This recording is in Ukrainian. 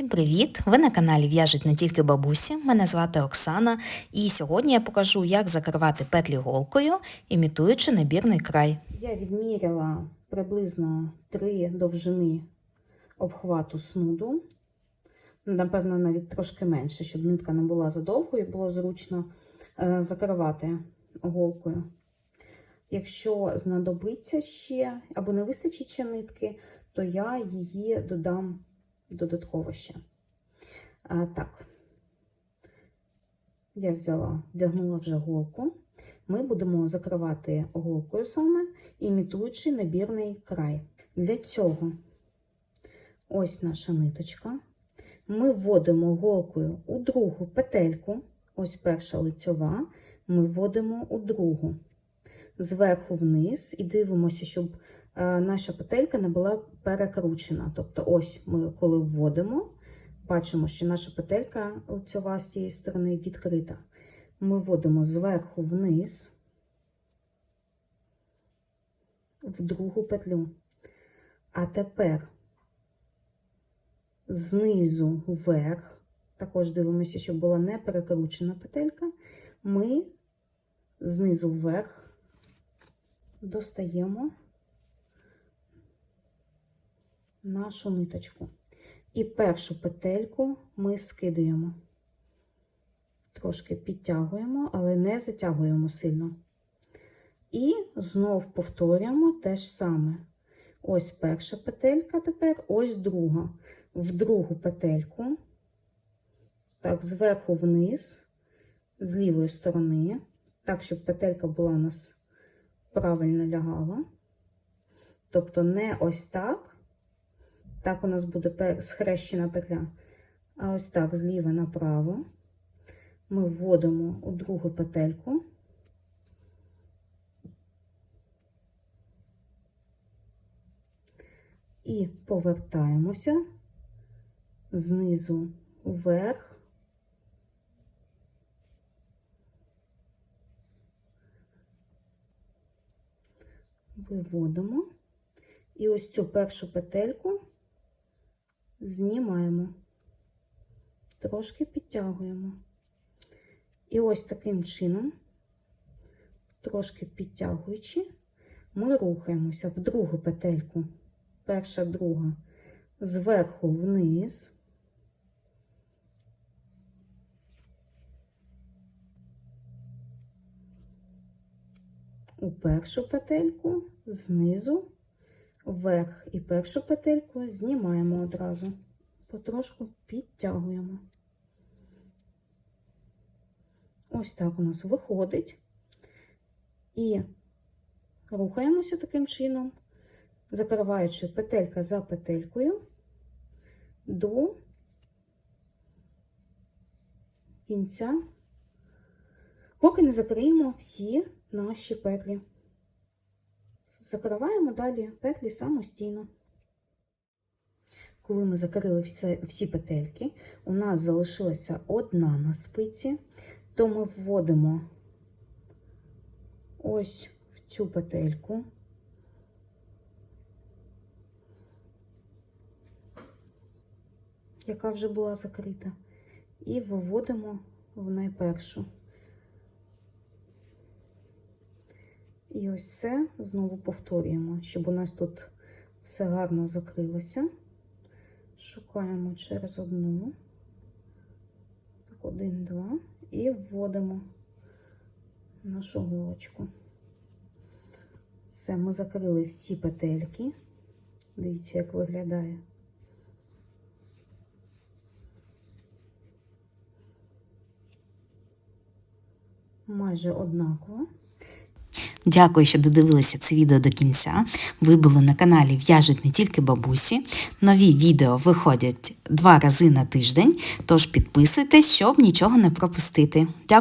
Усім привіт! Ви на каналі В'яжуть не тільки бабусі. Мене звати Оксана, і сьогодні я покажу, як закривати петлі голкою, імітуючи набірний край. Я відміряла приблизно три довжини обхвату снуду. Напевно, навіть трошки менше, щоб нитка не була задовгою, було зручно е, закривати голкою. Якщо знадобиться ще або не вистачить ще нитки, то я її додам додатково ще. А, так, я взяла, вдягнула вже голку. Ми будемо закривати голкою саме, імітуючи набірний край. Для цього ось наша ниточка. Ми вводимо голкою у другу петельку, ось перша лицьова, ми вводимо у другу, зверху вниз, і дивимося, щоб наша петелька не була перекручена. Тобто, ось ми коли вводимо, бачимо, що наша петелька лицьова з цієї сторони відкрита. Ми вводимо зверху вниз в другу петлю. А тепер знизу вверх, також дивимося, щоб була не перекручена петелька, ми знизу вверх достаємо нашу ниточку. І першу петельку ми скидуємо. Трошки підтягуємо, але не затягуємо сильно. І знов повторюємо те ж саме. Ось перша петелька тепер, ось друга. В другу петельку, так, зверху вниз, з лівої сторони, так, щоб петелька була у нас правильно лягала. Тобто не ось так, так у нас буде схрещена петля, а ось так, зліва направо. Ми вводимо у другу петельку. І повертаємося знизу вверх. Виводимо. І ось цю першу петельку знімаємо, трошки підтягуємо. І ось таким чином, трошки підтягуючи, ми рухаємося в другу петельку перша, друга, зверху вниз. У першу петельку, знизу, вверх і першу петельку знімаємо одразу, потрошку підтягуємо. Ось так у нас виходить. І рухаємося таким чином закриваючи петелька за петелькою до кінця, поки не закриємо всі наші петлі. Закриваємо далі петлі самостійно. Коли ми закрили всі, всі петельки, у нас залишилася одна на спиці, то ми вводимо ось в цю петельку. яка вже була закрита, і виводимо в найпершу. І ось це знову повторюємо, щоб у нас тут все гарно закрилося. Шукаємо через одну, так, один, два, і вводимо нашу голочку. Все, ми закрили всі петельки. Дивіться, як виглядає. майже однаково. Дякую, що додивилися це відео до кінця. Ви були на каналі В'яжуть не тільки бабусі. Нові відео виходять два рази на тиждень, тож підписуйтесь, щоб нічого не пропустити. Дякую.